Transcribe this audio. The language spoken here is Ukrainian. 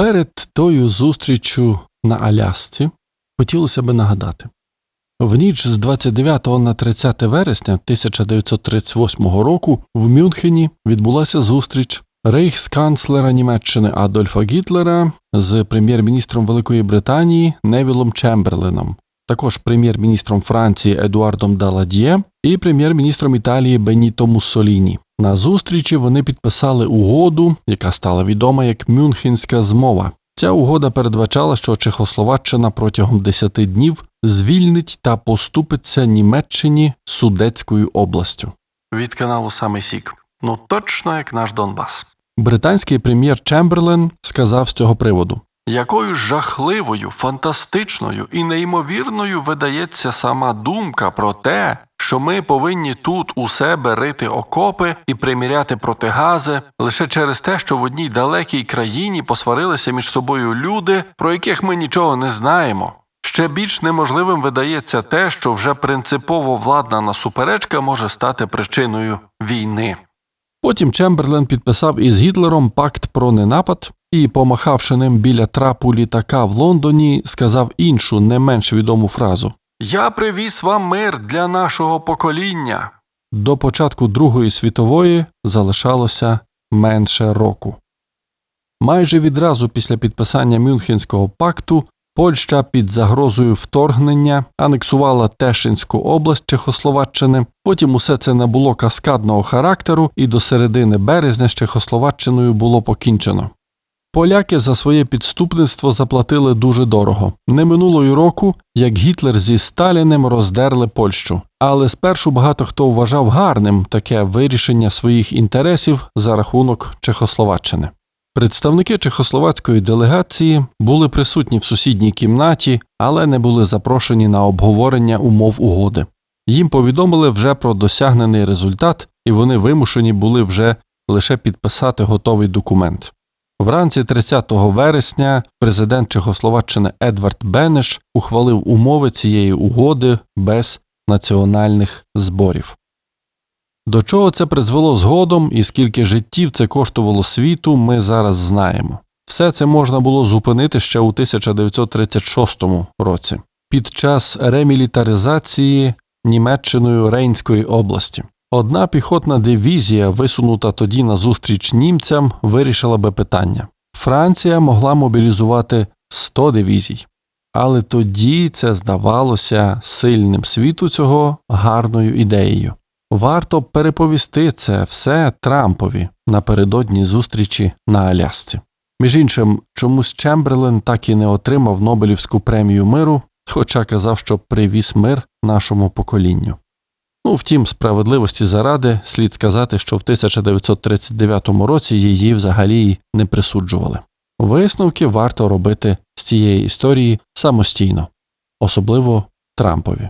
Перед тою зустріччю на Алясці хотілося би нагадати. В ніч з 29 на 30 вересня 1938 року в Мюнхені відбулася зустріч рейхсканцлера Німеччини Адольфа Гітлера з прем'єр-міністром Великої Британії Невілом Чемберленом, також прем'єр-міністром Франції Едуардом Даладьє і прем'єр-міністром Італії Беніто Муссоліні. На зустрічі вони підписали угоду, яка стала відома як Мюнхенська змова. Ця угода передбачала, що Чехословаччина протягом 10 днів звільнить та поступиться Німеччині Судецькою областю. Від каналу Саме Сік. Ну точно як наш Донбас. Британський прем'єр Чемберлен сказав з цього приводу: якою жахливою, фантастичною і неймовірною видається сама думка про те, що ми повинні тут у себе рити окопи і приміряти протигази лише через те, що в одній далекій країні посварилися між собою люди, про яких ми нічого не знаємо. Ще більш неможливим видається те, що вже принципово владнана суперечка може стати причиною війни. Потім Чемберлен підписав із Гітлером пакт про ненапад і, помахавши ним біля трапу літака в Лондоні, сказав іншу не менш відому фразу Я привіз вам мир для нашого покоління. До початку Другої світової залишалося менше року. Майже відразу після підписання Мюнхенського пакту Польща під загрозою вторгнення анексувала Тешинську область Чехословаччини. Потім усе це набуло каскадного характеру, і до середини березня з Чехословаччиною було покінчено. Поляки за своє підступництво заплатили дуже дорого. Не минуло й року, як Гітлер зі Сталіним роздерли Польщу. Але спершу багато хто вважав гарним таке вирішення своїх інтересів за рахунок Чехословаччини. Представники чехословацької делегації були присутні в сусідній кімнаті, але не були запрошені на обговорення умов угоди. Їм повідомили вже про досягнений результат, і вони вимушені були вже лише підписати готовий документ. Вранці 30 вересня президент Чехословаччини Едвард Бенеш ухвалив умови цієї угоди без національних зборів. До чого це призвело згодом і скільки життів це коштувало світу, ми зараз знаємо. Все це можна було зупинити ще у 1936 році під час ремілітаризації Німеччиною Рейнської області. Одна піхотна дивізія, висунута тоді на зустріч німцям, вирішила би питання. Франція могла мобілізувати 100 дивізій. Але тоді це здавалося сильним світу цього гарною ідеєю. Варто переповісти це все Трампові напередодні зустрічі на Алясці. Між іншим, чомусь Чемберлен так і не отримав Нобелівську премію миру, хоча казав, що привіз мир нашому поколінню. Ну, втім, справедливості заради слід сказати, що в 1939 році її взагалі не присуджували. Висновки варто робити з цієї історії самостійно, особливо Трампові.